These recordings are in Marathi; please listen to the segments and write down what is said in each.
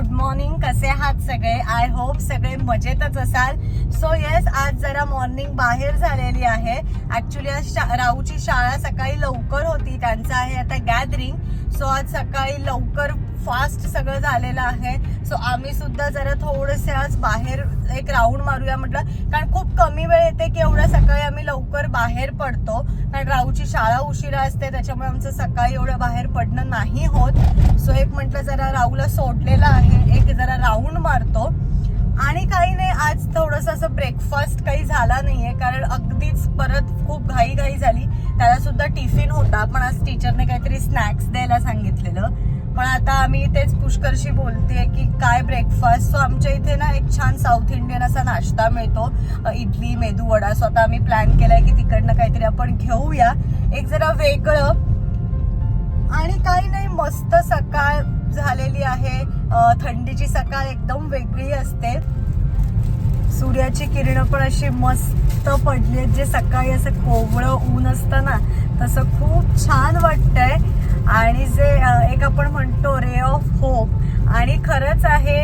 गुड मॉर्निंग कसे आहात सगळे? आय होप सगळे मजेतच असाल. सो येस आज जरा मॉर्निंग बाहेर झालेली आहे. ऍक्च्युली आज शा- राऊची शाळा सकाळी लवकर होती त्यांचं आहे आता गॅदरिंग सो आज सकाळी लवकर फास्ट सगळं झालेलं आहे. सो आम्ही सुद्धा जरा थोडेसे आज बाहेर एक राऊंड मारूया म्हटलं. कारण खूप कमी वेळ येते की एवढ्या सकाळी आम्ही लवकर बाहेर पडतो. कारण राऊची शाळा उशिरा असते त्याच्यामुळे आमचं सकाळी एवढं बाहेर पडणं नाही होत. सो एक म्हटलं जरा राऊला सोडलेलं आहे. एक जरा राऊंड मारतो. आणि काही नाही आज थोडंसं असं ब्रेकफास्ट काही झाला नाहीये. कारण अगदीच परत खूप घाई घाई झाली. त्याला सुद्धा टिफिन होता. पण आज टीचरने काहीतरी स्नॅक्स द्यायला सांगितलेलं. पण आता आम्ही तेच पुष्करशी बोलते की काय ब्रेकफास्ट सो आमच्या इथे ना एक छान साऊथ इंडियन असा नाश्ता मिळतो. इडली मेदू वडा. सो आता आम्ही प्लॅन केलाय की तिकडनं काहीतरी आपण घेऊया. एक जरा वेगळं. आणि काही नाही मस्त सकाळ झालेली आहे. थंडीची सकाळ एकदम वेगळी असते. सूर्याची किरणं पण अशी मस्त पडली आहेत. जे सकाळी असं कोवळं ऊन असतं ना तसं खूप छान वाटतंय. आणि जे एक आपण म्हणतो रे ऑफ होप आणि खरंच आहे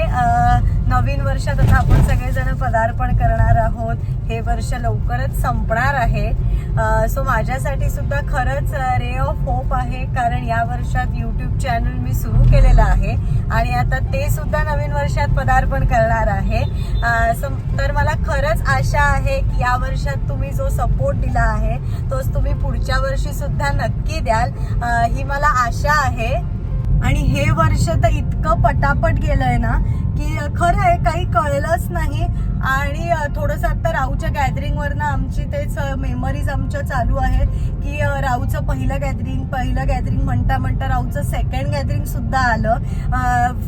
नवीन वर्षात आता आपण सगळेजण पदार्पण करणार आहोत. हे वर्ष लवकरच संपणार आहे. सो माझ्यासाठी सुद्धा खरंच रे ऑफ होप आहे कारण या वर्षात यूट्यूब चॅनल मी सुरू केलेलं आहे आणि आता ते सुद्धा नवीन वर्षात पदार्पण करणार आहे. सो तर मला खरंच आशा आहे की या वर्षात तुम्ही जो सपोर्ट दिला आहे तोच तुम्ही पुढच्या वर्षी सुद्धा नक्की द्याल. ही मला आशा आहे. आणि हे वर्ष तर इतकं पटापट गेलंय ना की खरं आहे काही कळलंच नाही. आणि थोडंसं आता राऊच्या गॅदरिंगवरनं आमची तेच मेमरीज आमच्या चालू आहेत की राहूचं राऊचं पहिलं गॅदरिंग पहिलं गॅदरिंग म्हणता म्हणता राऊचं सेकंड गॅदरिंग सुद्धा आलं.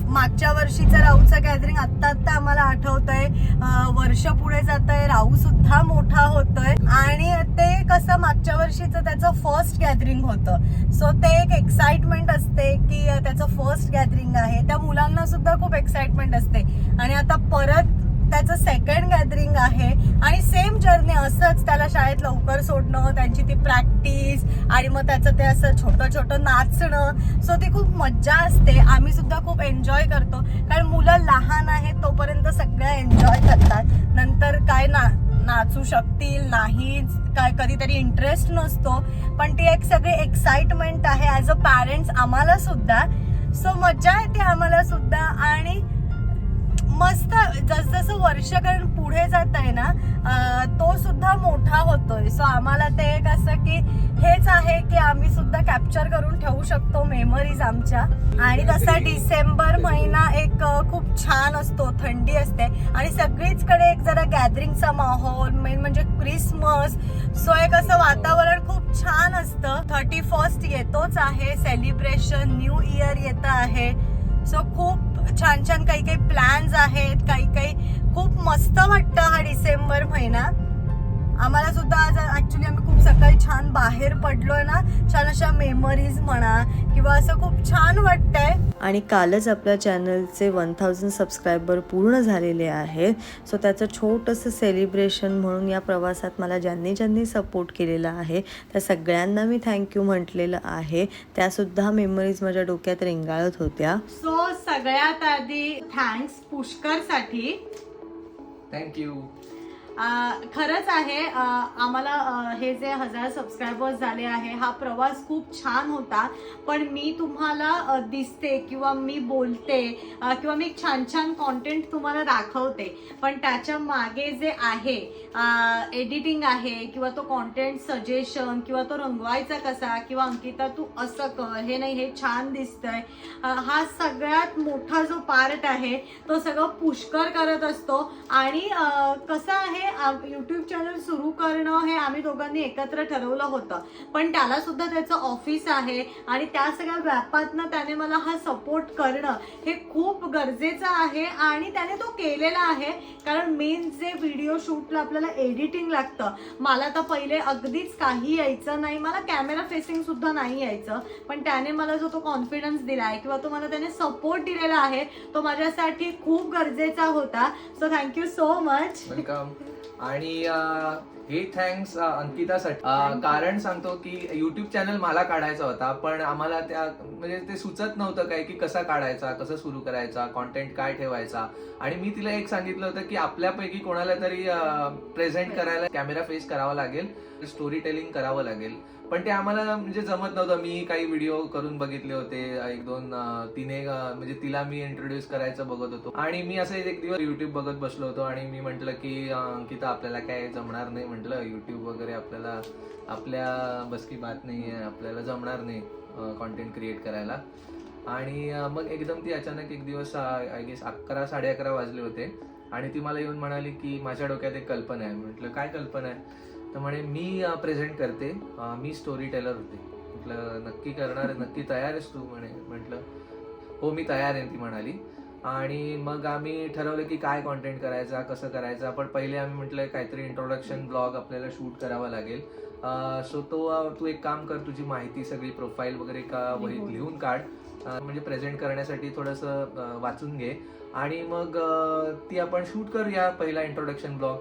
मागच्या वर्षीचं राऊचं गॅदरिंग आत्ता आत्ता आम्हाला आठवतंय. आहे वर्ष पुढे जात आहे राऊ सुद्धा मोठा होतोय. आणि ते कसं मागच्या वर्षीचं त्याचं फर्स्ट गॅदरिंग होतं. सो ते एक एक्साइटमेंट असते की त्याचं फर्स्ट गॅदरिंग आहे. त्या मुलांना सुद्धा खूप एक्साइटमेंट असते. आणि आता परत त्याचं सेकंड गॅदरिंग आहे. आणि सेम जर्नी असंच त्याला शाळेत लवकर सोडणं त्यांची ती प्रॅक्टिस आणि मग त्याचं ते असं छोटं छोटं नाचणं. सो ती खूप मज्जा असते. आम्ही सुद्धा खूप एन्जॉय करतो. कारण मुलं लहान आहेत तोपर्यंत सगळ्या एन्जॉय करतात. नंतर काय ना नाचू शकतील नाही काय कधीतरी इंटरेस्ट नसतो. पण ती एक सगळी एक्साइटमेंट आहे. ॲज अ पॅरेंट्स आम्हाला सुद्धा सो मज्जा येते आम्हाला सुद्धा आणि मस्त जसजसं वर्ष कारण पुढे जात आहे ना तो सुद्धा मोठा होतोय. सो आम्हाला ते एक असं की हेच आहे की आम्ही सुद्धा कॅप्चर करून ठेवू शकतो मेमरीज आमच्या. आणि तसा डिसेंबर महिना एक खूप छान असतो थंडी असते. आणि सगळीचकडे एक जरा गॅदरिंगचा माहोल मेन म्हणजे क्रिसमस सो एक असं वातावरण खूप छान असतं. थर्टी फर्स्ट येतोच आहे सेलिब्रेशन न्यू इयर येत आहे. सो खूप छान छान काही काही प्लॅन्स आहेत काही काही खूप मस्त वाटतं हा डिसेंबर महिना. आम्हाला सुद्धा आज ऍक्च्युली आम्ही खूप सकाळी छान बाहेर पडलोय ना छान अशा मेमरीज म्हणा किंवा असं खूप छान वाटतंय. आणि कालच आपल्या चॅनलचे वन थाउजंड सबस्क्रायबर पूर्ण झालेले आहेत. सो त्याचं छोटंसं सेलिब्रेशन म्हणून या प्रवासात मला ज्यांनी ज्यांनी सपोर्ट केलेला आहे त्या सगळ्यांना मी थँक्यू म्हटलेलं आहे. त्यासुद्धा मेमरीज माझ्या डोक्यात रेंगाळत होत्या. सो सगळ्यात आधी थँक्स पुष्करसाठी थँक्यू खरंच आहे आम्हाला हे जे हजार सबस्क्रायबर्स झाले आहे हा प्रवास खूप छान होता. पण मी तुम्हाला दिसते किंवा मी बोलते किंवा मी छान छान कॉन्टेंट तुम्हाला दाखवते. पण त्याच्यामागे जे आहे एडिटिंग आहे किंवा तो कॉन्टेंट सजेशन किंवा तो रंगवायचा कसा किंवा अंकिता तू असं कर हे नाही हे छान दिसतंय. हा सगळ्यात मोठा जो पार्ट आहे तो सगळं पुष्कर करत असतो. आणि कसं आहे युट्यूब चॅनल सुरू करणं हे आम्ही दोघांनी एकत्र ठरवलं होतं. पण त्याला सुद्धा त्याचं ऑफिस आहे आणि त्या सगळ्या व्यापातनं त्याने मला हा सपोर्ट करणं हे खूप गरजेचं आहे आणि त्याने तो केलेला आहे. कारण मेन जे व्हिडिओ शूटला आपल्याला एडिटिंग लागतं मला तर पहिले अगदीच काही यायचं नाही. मला कॅमेरा फेसिंग सुद्धा नाही यायचं. पण त्याने मला जो तो कॉन्फिडन्स दिला आहे किंवा तो मला त्याने सपोर्ट दिलेला आहे तो माझ्यासाठी खूप गरजेचा होता. So thank you so much welcome आणि हे थँक्स अंकितासाठी. अं, कारण सांगतो की युट्यूब चॅनल मला काढायचा होता पण आम्हाला त्या म्हणजे ते सुचत नव्हतं काय की कसा काढायचा कसं सुरू करायचा कॉन्टेंट काय ठेवायचा. आणि मी तिला एक सांगितलं होतं की आपल्यापैकी कोणाला तरी प्रेझेंट करायला कॅमेरा फेस करावा लागेल स्टोरी टेलिंग करावं लागेल. पण ते आम्हाला म्हणजे जमत नव्हतं. मी काही व्हिडिओ करून बघितले होते एक दोन तिने म्हणजे तिला मी इंट्रोड्यूस करायचं बघत होतो. आणि मी असं एक दिवस युट्यूब बघत बसलो होतो आणि मी म्हंटल की अंकिता आपल्याला काय जमणार नाही म्हटलं युट्यूब वगैरे आपल्याला आपल्या बसकी बात नाही आहे आपल्याला जमणार नाही कॉन्टेंट क्रिएट करायला. आणि मग एकदम ती अचानक एक दिवस आय गेस अकरा साडे अकरा वाजले होते. आणि ती मला येऊन म्हणाली की माझ्या डोक्यात एक कल्पना आहे. म्हटलं काय कल्पना आहे? तर म्हणे मी प्रेझेंट करते. मी स्टोरी टेलर होते. म्हटलं नक्की करणार आहे, नक्की तयार आहेस तू? म्हणे म्हटलं हो मी तयार आहे ती म्हणाली. आणि मग आम्ही ठरवलं की काय कॉन्टेंट करायचा कसं करायचा पण पहिले आम्ही म्हटलं काहीतरी इंट्रोडक्शन ब्लॉग आपल्याला शूट करावा लागेल. सो तो तू एक काम कर तुझी माहिती सगळी प्रोफाईल वगैरे का वहीत लिहून काढ. म्हणजे प्रेझेंट करण्यासाठी थोडंसं वाचून घे. आणि मग ती आपण शूट करूया पहिला इंट्रोडक्शन ब्लॉग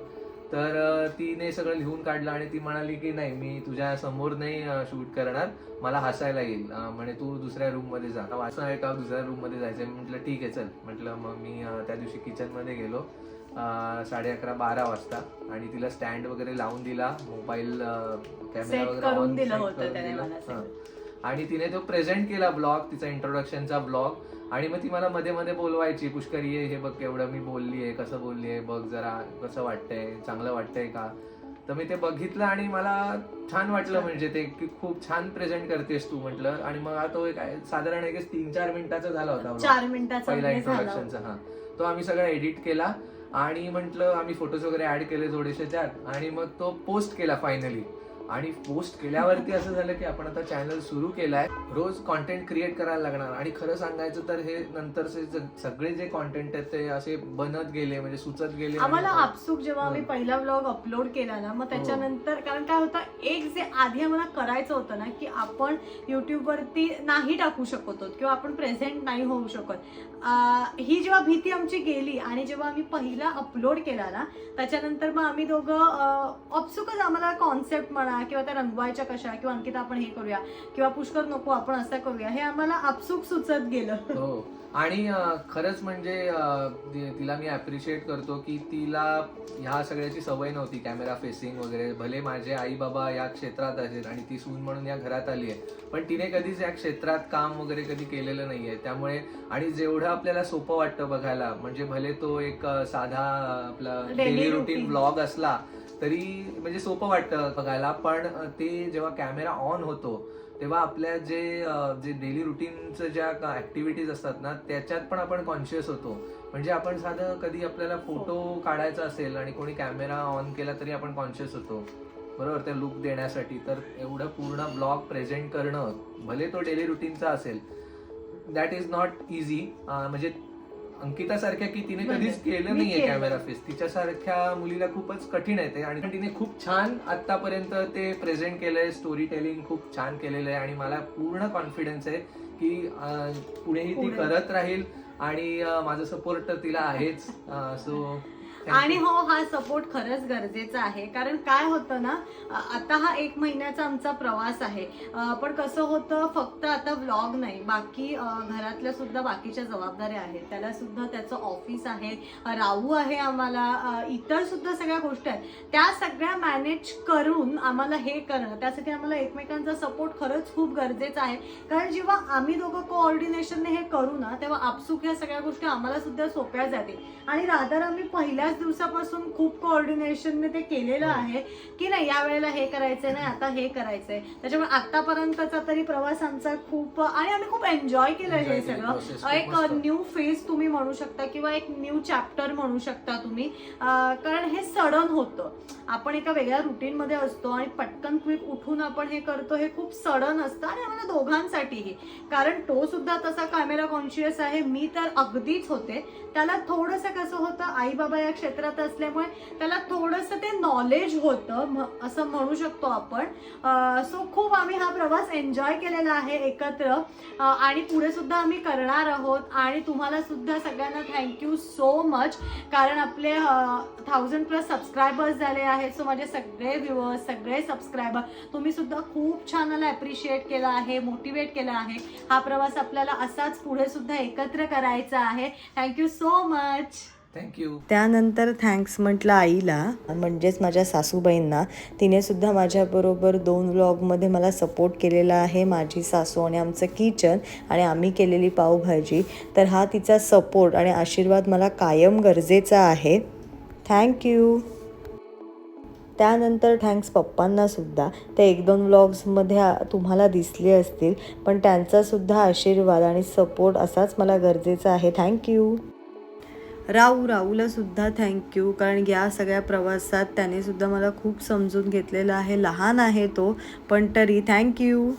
तिने सगळं लिहून काढलं आणि ती म्हणाली की नाही मी तुझ्या समोर नाही शूट करणार. मला हसायला येईल. म्हणे तू दुसऱ्या रूममध्ये जा. वाचन आहे का? दुसऱ्या रूममध्ये जायचंय. म्हटलं ठीक आहे चल. म्हटलं मग मी त्या दिवशी किचनमध्ये गेलो साडे अकरा बारा वाजता आणि तिला स्टँड वगैरे लावून दिला मोबाईल कॅमेरा वगैरे. आणि तिने तो प्रेझेंट केला ब्लॉग तिचा इंट्रोडक्शनचा ब्लॉग आणि मग ती मला मध्ये मध्ये बोलवायची पुष्कर ये हे बघ केवढं मी बोलली आहे कसं बोलली आहे बघ जरा कसं वाटतंय चांगलं वाटतंय का? तर मी ते बघितलं आणि मला छान वाटलं म्हणजे ते की खूप छान प्रेझेंट करतेस तू म्हटलं. आणि मग तो एक साधारण एक तीन चार मिनिटाचा झाला होता. चार मिनिटाचा पहिला म्हणजे झाला इंट्रोडक्शनचा हा. तो आम्ही सगळं एडिट केला आणि म्हटलं आम्ही फोटोज वगैरे ऍड केले थोडेसे त्यात. आणि मग तो पोस्ट केला फायनली आणि पोस्ट केल्यावरती असं झालं की आपण आता चॅनल सुरू केलाय. रोज कॉन्टेंट क्रिएट करायला लागणार. आणि खरं सांगायचं तर हे नंतरचे सगळे जे कॉन्टेंट आहेत ते असे बनत गेले म्हणजे सुचत गेले आम्हाला आपसुक जेव्हा आम्ही हो. पहिला व्लॉग अपलोड केला ना मग त्याच्यानंतर कारण काय होतं एक जे आधी आम्हाला करायचं होतं ना की आपण युट्यूब वरती नाही टाकू शकत होतो किंवा आपण प्रेझेंट नाही होऊ शकत. ही जेव्हा भीती आमची गेली आणि जेव्हा आम्ही पहिला अपलोड केला ना त्याच्यानंतर मग आम्ही दोघं अपसुकच आम्हाला कॉन्सेप्ट म्हणा किंवा त्या रंगवायच्या कशा किंवा अंकिता आपण हे करूया किंवा पुष्कर नको आपण असं करूया हे आम्हाला आपसुक सुचत गेलं. हो. आणि खरंच म्हणजे तिला मी अप्रिशिएट करतो की तिला ह्या सगळ्याची सवय नव्हती कॅमेरा फेसिंग वगैरे. भले माझे आई बाबा या क्षेत्रात आहेत आणि ती सून म्हणून या घरात आली आहे पण तिने कधीच या क्षेत्रात काम वगैरे कधी केलेलं नाहीये. त्यामुळे आणि जेवढं आपल्याला सोपं वाटतं बघायला म्हणजे भले तो एक साधा आपला डेली रुटीन. ब्लॉग असला तरी म्हणजे सोपं वाटतं बघायला. पण ते जेव्हा कॅमेरा ऑन होतो तेव्हा आपल्या जे जे डेली रुटीनचं ज्या ऍक्टिव्हिटीज असतात ना त्याच्यात पण आपण कॉन्शियस होतो. म्हणजे आपण साधं कधी आपल्याला फोटो काढायचा असेल आणि कोणी कॅमेरा ऑन केला तरी आपण कॉन्शियस होतो. बरोबर? ते लुक देण्यासाठी. तर एवढं पूर्ण ब्लॉग प्रेझेंट करणं भले तो डेली रुटीनचा असेल दॅट इज नॉट इझी म्हणजे अंकिता सारख्या की तिने कधीच केलं नाहीये. कॅमेरा फेस तिच्यासारख्या मुलीला खूपच कठीण आहे ते. आणि तिने खूप छान आतापर्यंत ते प्रेझेंट केलंय स्टोरी टेलिंग खूप छान केलेलं आहे. आणि मला पूर्ण कॉन्फिडन्स आहे की पुढेही ती. करत राहील. आणि माझं सपोर्ट तर तिला आहेच. सो आणि हो हा सपोर्ट खरंच गरजेचा आहे. कारण काय होतं ना आता हा एक महिन्याचा आमचा प्रवास आहे. पण कसं होतं फक्त आता व्लॉग नाही. बाकी घरातल्या सुद्धा बाकीच्या जबाबदाऱ्या आहेत. त्याला सुद्धा त्याचं ऑफिस आहे. राहू आहे आम्हाला. इतर सुद्धा सगळ्या गोष्टी आहेत. त्या सगळ्या मॅनेज करून आम्हाला हे करणं त्यासाठी आम्हाला एकमेकांचा सपोर्ट खरंच खूप गरजेचा आहे. कारण जेव्हा आम्ही दोघं कोऑर्डिनेशनने हे करू ना तेव्हा आपसुक या सगळ्या गोष्टी आम्हाला सुद्धा सोप्या जातील. आणि रादर आम्ही पहिल्याच दिवसापासून खूप कोऑर्डिनेशनने ते केलेलं आहे की नाही या वेळेला हे करायचंय नाही आता हे करायचंय. त्याच्यामुळे आतापर्यंतचा तरी प्रवास आमचा खूप आणि आम्ही खूप एन्जॉय केलं हे सगळं. एक. न्यू फेज तुम्ही म्हणू शकता किंवा एक न्यू चॅप्टर म्हणू शकता तुम्ही. कारण हे सडन होतं. आपण एका वेगळ्या रुटीन मध्ये असतो आणि पटकन क्विक उठून आपण हे करतो हे खूप सडन असतं आणि आम्हाला दोघांसाठीही. कारण तो सुद्धा तसा कॅमेरा कॉन्शियस आहे मी तर अगदीच होते. त्याला थोडंसं कसं होतं आई बाबा या क्षेत्रात असल्यामुळे त्याला थोडंसं ते नॉलेज होतं असं म्हणू शकतो आपण. सो खूप आम्ही हा प्रवास एन्जॉय केलेला आहे एकत्र. आणि पुढे सुद्धा आम्ही करणार आहोत. आणि तुम्हाला सुद्धा सगळ्यांना थँक्यू सो मच कारण आपले थाउजंड प्लस सबस्क्रायबर्स झाले आहेत. सो माझे सगळे व्ह्युअर्स सगळे सबस्क्रायबर तुम्ही सुद्धा खूप छान मला ॲप्रिशिएट केला आहे मोटिवेट केला आहे. हा प्रवास आपल्याला असाच पुढे सुद्धा एकत्र करायचा आहे. Thank you so much thank you त्यानंतर थँक्स म्हटलं आईला. म्हणजेच माझ्या सासूबाईंना. तिने सुद्धा माझ्याबरोबर दोन व्लॉगमध्ये मला सपोर्ट केलेला आहे. माझी सासू आणि आमचं किचन आणि आम्ही केलेली पावभाजी. तर हा तिचा सपोर्ट आणि आशीर्वाद मला कायम गरजेचा आहे. थँक्यू त्यानंतर थँक्स पप्पांना सुद्धा. ते एक दोन व्लॉग्समध्ये तुम्हाला दिसले असतील पण त्यांचासुद्धा आशीर्वाद आणि सपोर्ट असाच मला गरजेचा आहे. थँक्यू राहू राहूला सुद्धा थँक्यू कारण या सगळ्या प्रवासात त्याने सुद्धा मला खूप समजून घेतलेलं आहे. लहान आहे तो पण तरी थँक्यू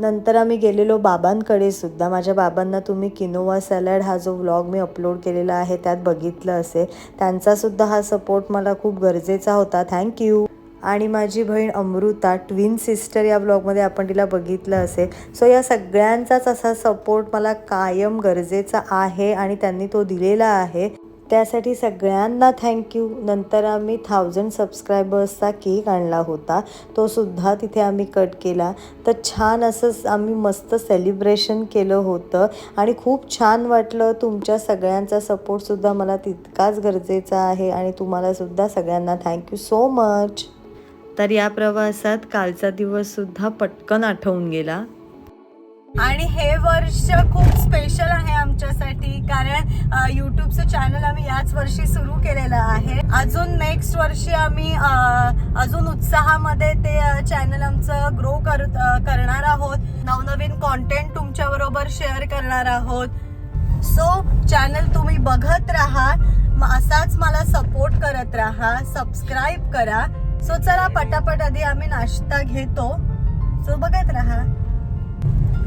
नंतर आम्ही गेलेलो बाबांकडे सुद्धा. माझ्या बाबांना तुम्ही किनोवा सॅलड हा जो व्लॉग मी अपलोड केलेला आहे त्यात बघितलं असेल. त्यांचासुद्धा हा सपोर्ट मला खूप गरजेचा होता. थँक्यू आणि माझी बहीण अमृता ट्विन सिस्टर या ब्लॉगमध्ये आपण तिला बघितलं असेल. सो या सगळ्यांचाच असा सपोर्ट मला कायम गरजेचा आहे आणि त्यांनी तो दिलेला आहे. त्यासाठी सगळ्यांना थँक्यू नंतर आम्ही थाउजंड सबस्क्रायबर्सचा केक आणला होता. तो सुद्धा तिथे आम्ही कट केला. तर छान असं आम्ही मस्त सेलिब्रेशन केलं होतं. आणि खूप छान वाटलं. तुमच्या सगळ्यांचा सपोर्टसुद्धा मला तितकाच गरजेचा आहे आणि तुम्हालासुद्धा सगळ्यांना थँक्यू सो मच तर या प्रवासात कालचा दिवससुद्धा पटकन आठवून गेला. आणि हे वर्ष खूप स्पेशल आहे आमच्यासाठी कारण युट्यूबचं चॅनल आम्ही याच वर्षी सुरू केलेलं आहे. अजून नेक्स्ट वर्षी आम्ही अजून उत्साहामध्ये ते चॅनल आमचं ग्रो कर करणार आहोत. नवनवीन कॉन्टेंट तुमच्या बरोबर शेअर करणार आहोत. सो चॅनल तुम्ही बघत राहा. असाच मला सपोर्ट करत राहा. सबस्क्राईब करा. सो चला पटापट आधी आम्ही नाश्ता घेतो. सो बघत राहा.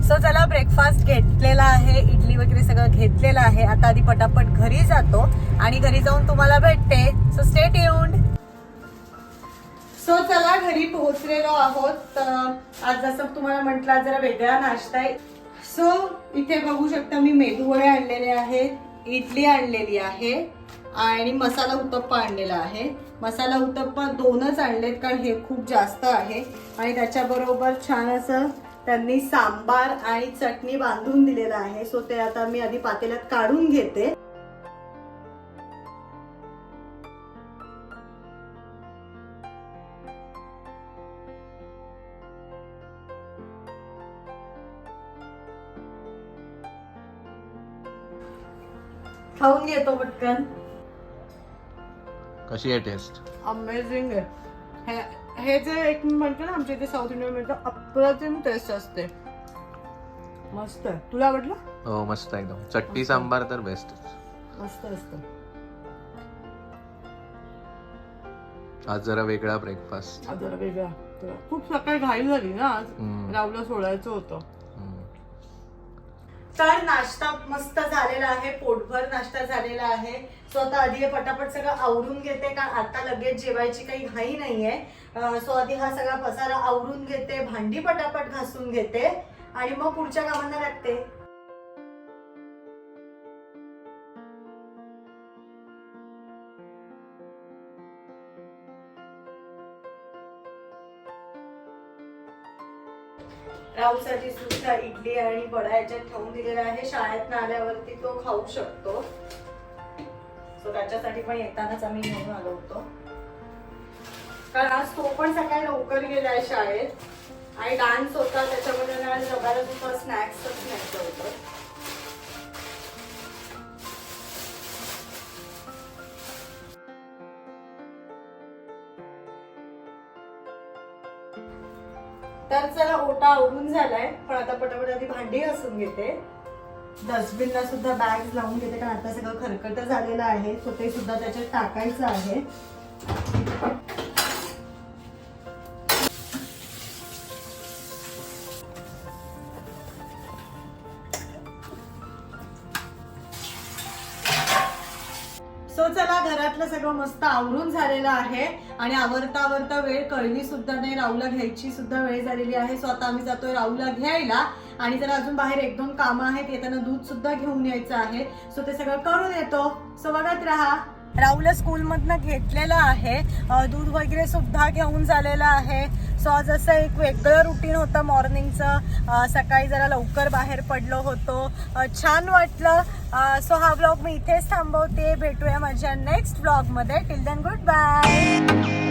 सो चला ब्रेकफास्ट घेतलेला आहे इडली वगैरे सगळं घेतलेलं आहे. आता आधी पटापट घरी जातो आणि घरी जाऊन तुम्हाला भेटते. सो स्टेट येऊन सो चला घरी पोहोचलेलो आहोत. आज जसं तुम्हाला म्हटलं जरा वेगळा नाश्ता आहे. सो इथे बघू शकता मी मेदूवडे आणलेले आहेत इडली आणलेली आहे आणि मसाला उत्तप्पा आणलेला आहे. मसाला उत्तप्पा दोनच आणलेत कारण हे खूप जास्त आहे. आणि त्याच्याबरोबर छान असं त्यांनी सांबार आणि चटणी बांधून दिलेलं आहे. सो ते आता मी आधी पातेल्यात काढून घेते. खाऊन घेतो पटकन. कशी आहे टेस्ट अमेझिंग आहे. हे- हे जे एक म्हणतो ना आमच्या इथे साऊथ इंडियन मिळतं अप्रतिम टेस्ट असते. मस्त आहे. तुला आवडलं? हो मस्त एकदम. चटणी सांबार तर बेस्ट मस्त असतं. आज जरा वेगळा ब्रेकफास्ट आज जरा वेगळा. खूप सकाळी घाई झाली ना आज. रावला सोडायचं होतं. तर नाश्ता मस्त झालेला आहे पोटभर नाश्ता झालेला आहे. सो आता आधी हे पटापट सगळं आवरून घेते का आता लगेच जेवायची काही घाई नाहीये. सो आधी हा सगळा पसारा आवरून घेते भांडी पटापट घासून घेते. आणि मग पुढच्या कामांना लागते. राहूसाठी सुद्धा इडली आणि वडा याच्यात ठेवून दिलेला आहे. शाळेत आल्यावरती तो खाऊ शकतो. सो त्याच्यासाठी पण येतानाच आम्ही घेऊन आलो होतो. कारण आज तो पण सकाळी लवकर गेलाय शाळेत. आणि डान्स होता त्याच्यामध्ये ना डब्याला सुद्धा स्नॅक्सच न्यायचं होतं. तर चला ओटा आवरून झालाय पण आता पटापट आधी भांडी घासून घेते. डस्टबिनला सुद्धा बॅग लावून घेते कारण आता सगळं खरकट झालेलं आहे सो ते सुद्धा त्याच्यात टाकायचं आहे. घरातलं सगळं मस्त आवरून झालेलं आहे. आणि आवरता आवरता वेळ कळली सुद्धा नाही राहूला घ्यायची सुद्धा वेळ झालेली आहे. सो आता आम्ही जातोय राहूला घ्यायला. आणि जर अजून बाहेर एक दोन कामं आहेत येताना दूध सुद्धा घेऊन यायचं आहे. सो ते सगळं करून येतो. सो बघत राहा. राहुल स्कूलमधनं घेतलेलं आहे. दूध वगैरे सुद्धा घेऊन झालेलं आहे. सो आज असं एक वेगळं रुटीन होतं मॉर्निंगचं सकाळी जरा लवकर बाहेर पडलो होतो. छान वाटलं. सो हा ब्लॉग मी इथेच थांबवते. भेटूया माझ्या नेक्स्ट ब्लॉगमध्ये टिल देन गुड बाय